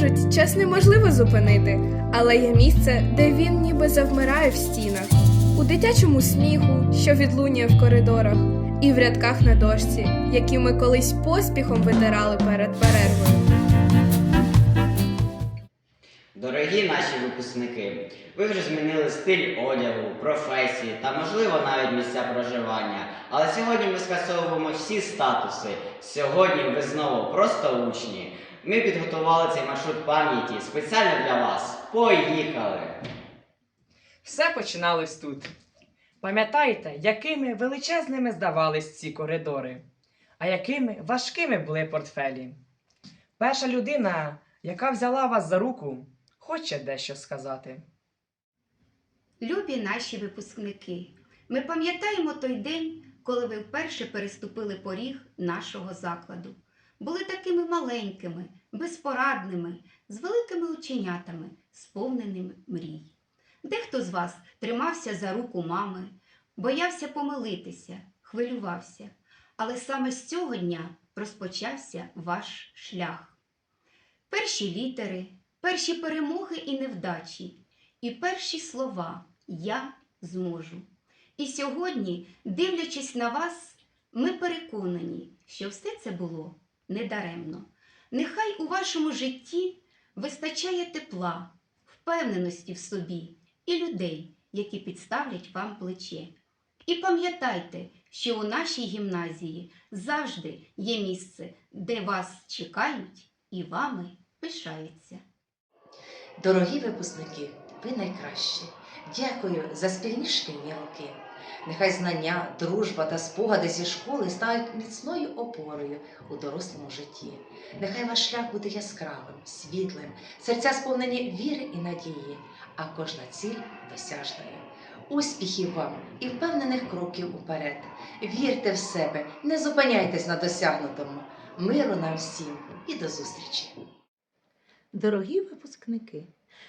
Кажуть, час неможливо зупинити, але є місце, де він ніби завмирає в стінах, у дитячому сміху, що відлунює в коридорах, і в рядках на дошці, які ми колись поспіхом витирали перед перервою. Дорогі наші випускники, ви вже змінили стиль одягу, професії та, можливо, навіть місця проживання. Але сьогодні ми скасовуємо всі статуси. Сьогодні ви знову просто учні. Ми підготували цей маршрут пам'яті спеціально для вас. Поїхали! Все починалось тут. Пам'ятаєте, якими величезними здавались ці коридори, а якими важкими були портфелі? Перша людина, яка взяла вас за руку, хоче дещо сказати. Любі наші випускники, ми пам'ятаємо той день, коли ви вперше переступили поріг нашого закладу. Були такими маленькими, безпорадними, з великими оченятами, сповненими мрій. Дехто з вас тримався за руку мами, боявся помилитися, хвилювався. Але саме з цього дня розпочався ваш шлях. Перші літери, перші перемоги і невдачі, і перші слова Я зможу. І сьогодні, дивлячись на вас, ми переконані, що все це було недаремно. Нехай у вашому житті вистачає тепла, впевненості в собі і людей, які підставлять вам плече. І пам'ятайте, що у нашій гімназії завжди є місце, де вас чекають і вами пишаються. Дорогі випускники, ви найкращі. Дякую за спільні шкільні роки. Нехай знання, дружба та спогади зі школи стануть міцною опорою у дорослому житті. Нехай ваш шлях буде яскравим, світлим, серця сповнені віри і надії, а кожна ціль досяжною. Успіхів вам і впевнених кроків уперед. Вірте в себе, не зупиняйтесь на досягнутому. Миру нам всім і до зустрічі! Дорогі випускники,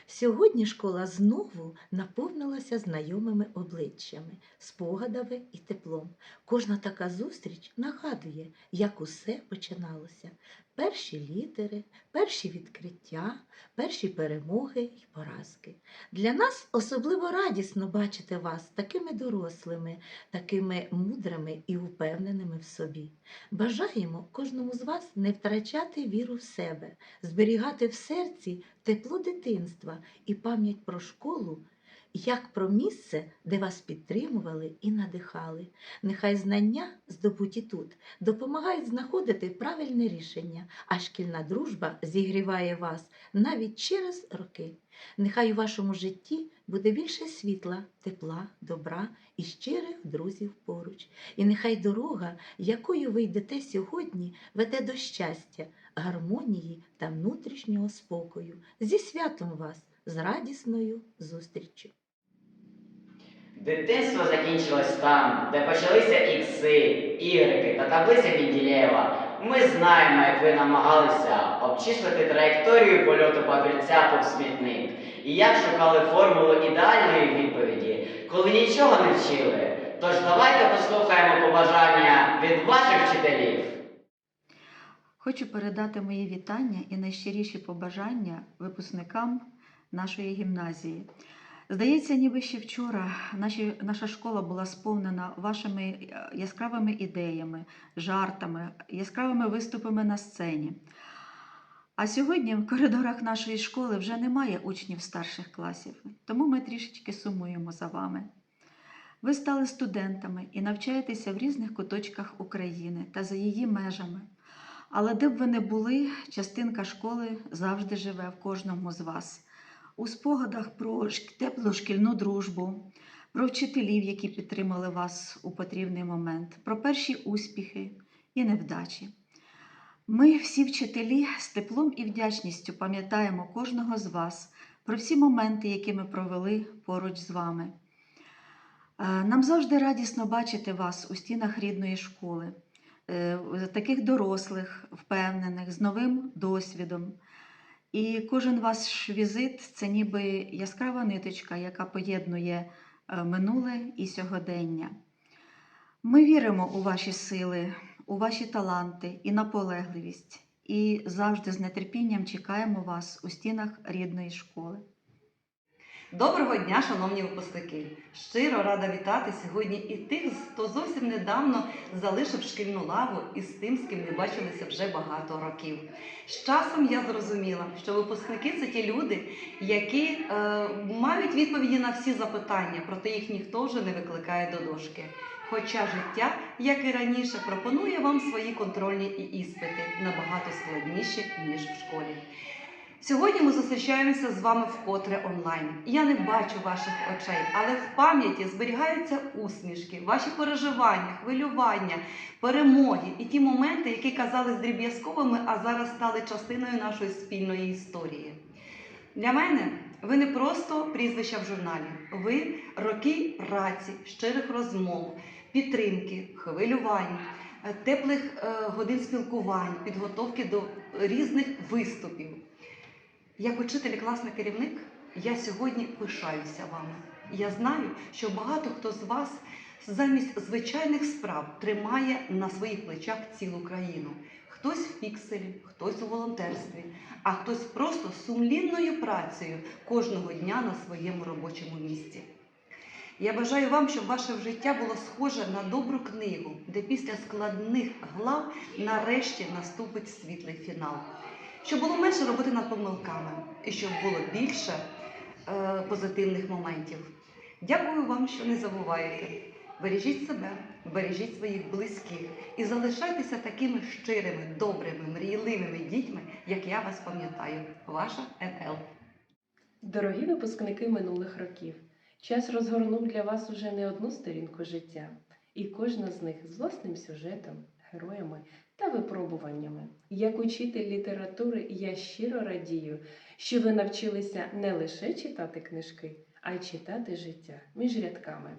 сьогодні школа знову наповнилася знайомими обличчями, спогадами і теплом. Кожна така зустріч нагадує, як усе починалося. Перші літери, перші відкриття, перші перемоги і поразки. Для нас особливо радісно бачити вас такими дорослими, такими мудрими і упевненими в собі. Бажаємо кожному з вас не втрачати віру в себе, зберігати в серці тепло дитинства і пам'ять про школу, як про місце, де вас підтримували і надихали. Нехай знання, здобуті тут, допомагають знаходити правильне рішення, а шкільна дружба зігріває вас навіть через роки. Нехай у вашому житті буде більше світла, тепла, добра і щирих друзів поруч. І нехай дорога, якою ви йдете сьогодні, веде до щастя, гармонії та внутрішнього спокою. Зі святом вас, з радісною зустріччю! Дитинство закінчилось там, де почалися ікси, ігрики та таблиця Менделєєва. Ми знаємо, як ви намагалися обчислити траєкторію польоту папірця повз смітник і як шукали формулу ідеальної відповіді, коли нічого не вчили. Тож давайте послухаємо побажання від ваших вчителів. Хочу передати мої вітання і найщиріші побажання випускникам нашої гімназії. Здається, ніби ще вчора наші, наша школа була сповнена вашими е, яскравими ідеями, жартами, яскравими виступами на сцені. А сьогодні в коридорах нашої школи вже немає учнів старших класів, тому ми трішечки сумуємо за вами. Ви стали студентами і навчаєтеся в різних куточках України та за її межами. Але де б ви не були, частинка школи завжди живе в кожному з вас. У спогадах про теплу шкільну дружбу, про вчителів, які підтримали вас у потрібний момент, про перші успіхи і невдачі. Ми, всі вчителі, з теплом і вдячністю пам'ятаємо кожного з вас про всі моменти, які ми провели поруч з вами. Е, Нам завжди радісно бачити вас у стінах рідної школи, е, таких дорослих, впевнених, з новим досвідом. І кожен ваш візит це ніби яскрава ниточка, яка поєднує е, минуле і сьогодення. Ми віримо у ваші сили, у ваші таланти і наполегливість. і завжди з нетерпінням чекаємо вас у стінах рідної школи. Доброго дня, шановні випускники! Щиро рада вітати сьогодні і тих, хто зовсім недавно залишив шкільну лаву і з тим, з ким не бачилися вже багато років. З часом я зрозуміла, що випускники це ті люди, які е, мають відповіді на всі запитання, проте їх ніхто вже не викликає до дошки. Хоча життя, як і раніше, пропонує вам свої контрольні і іспити набагато складніші, ніж в школі. Сьогодні ми зустрічаємося з вами вкотре онлайн. Я не бачу ваших очей, але в пам'яті зберігаються усмішки, ваші переживання, хвилювання, перемоги і ті моменти, які казались дріб'язковими, а зараз стали частиною нашої спільної історії. Для мене ви не просто прізвища в журналі, ви роки праці, щирих розмов, підтримки, хвилювань, теплих е, годин спілкувань, підготовки до різних виступів. Як учитель і класний керівник, я сьогодні пишаюся вами. Я знаю, що багато хто з вас замість звичайних справ тримає на своїх плечах цілу країну. Хтось в пікселі, хтось у волонтерстві, а хтось просто сумлінною працею кожного дня на своєму робочому місці. Я бажаю вам, щоб ваше життя було схоже на добру книгу, де після складних глав нарешті наступить світлий фінал. Щоб було менше роботи над помилками і щоб було більше е, позитивних моментів. Дякую вам, що не забуваєте. Бережіть себе, бережіть своїх близьких і залишайтеся такими щирими, добрими, мрійливими дітьми, як я вас пам'ятаю. Ваша НЛ. Дорогі випускники минулих років, час розгорнув для вас уже не одну сторінку життя, і кожна з них з власним сюжетом, героями та випробуваннями. Як учитель літератури я щиро радію, що ви навчилися не лише читати книжки, а й читати життя між рядками.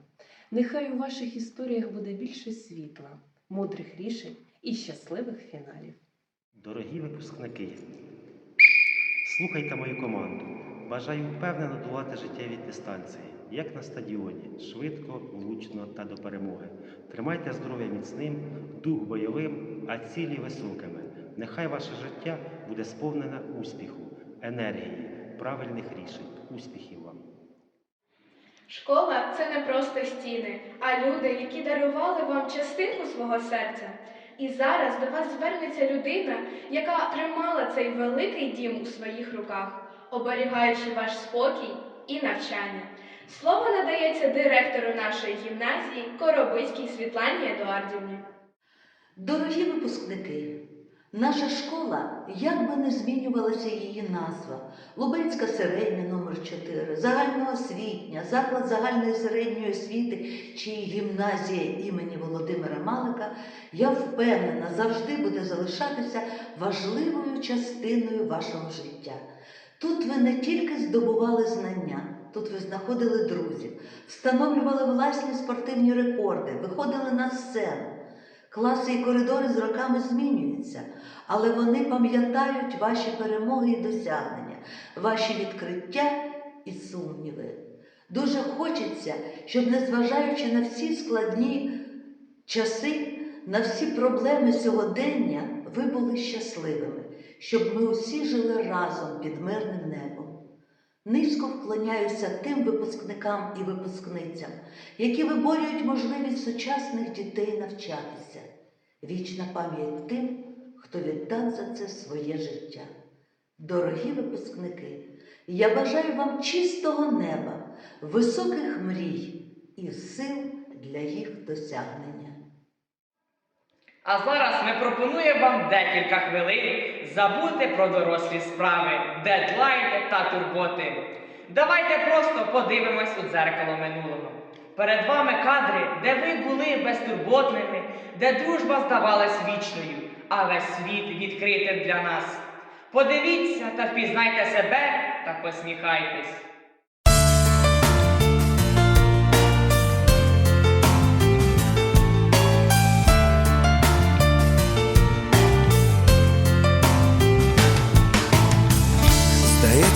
Нехай у ваших історіях буде більше світла, мудрих рішень і щасливих фіналів. Дорогі випускники, слухайте мою команду. Бажаю впевнено долати життєві дистанції, як на стадіоні, швидко, влучно та до перемоги. Тримайте здоров'я міцним, дух бойовим, а цілі високими. Нехай ваше життя буде сповнене успіху, енергії, правильних рішень. Успіхів вам! Школа це не просто стіни, а люди, які дарували вам частинку свого серця. І зараз до вас звернеться людина, яка тримала цей великий дім у своїх руках, оберігаючи ваш спокій і навчання. Слово надається директору нашої гімназії Коробицькій Світлані Едуардівні. Дорогі випускники, наша школа, як би не змінювалася її назва, Лубенська середня номер 4 загальноосвітня, заклад загальної середньої освіти чи гімназія імені Володимира Малика, я впевнена, завжди буде залишатися важливою частиною вашого життя. Тут ви не тільки здобували знання, тут ви знаходили друзів, встановлювали власні спортивні рекорди, виходили на сцену. Класи і коридори з роками змінюються, але вони пам'ятають ваші перемоги і досягнення, ваші відкриття і сумніви. Дуже хочеться, щоб, незважаючи на всі складні часи, на всі проблеми сьогодення, ви були щасливими, щоб ми усі жили разом під мирним небом. Низько вклоняюся тим випускникам і випускницям, які виборюють можливість сучасних дітей навчатися. Вічна пам'ять тим, хто віддав за це своє життя. Дорогі випускники, я бажаю вам чистого неба, високих мрій і сил для їх досягнення. А зараз ми пропонуємо вам декілька хвилин забути про дорослі справи, дедлайни та турботи. Давайте просто подивимось у дзеркало минулого. Перед вами кадри, де ви були безтурботними, де дружба здавалась вічною, а весь світ відкритим для нас. Подивіться та впізнайте себе та посміхайтесь.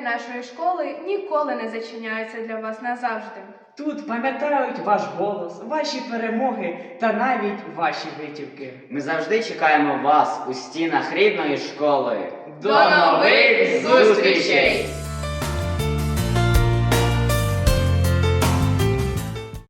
Двері нашої школи ніколи не зачиняються для вас назавжди. Тут пам'ятають ваш голос, ваші перемоги та навіть ваші витівки. Ми завжди чекаємо вас у стінах рідної школи. До нових зустрічей!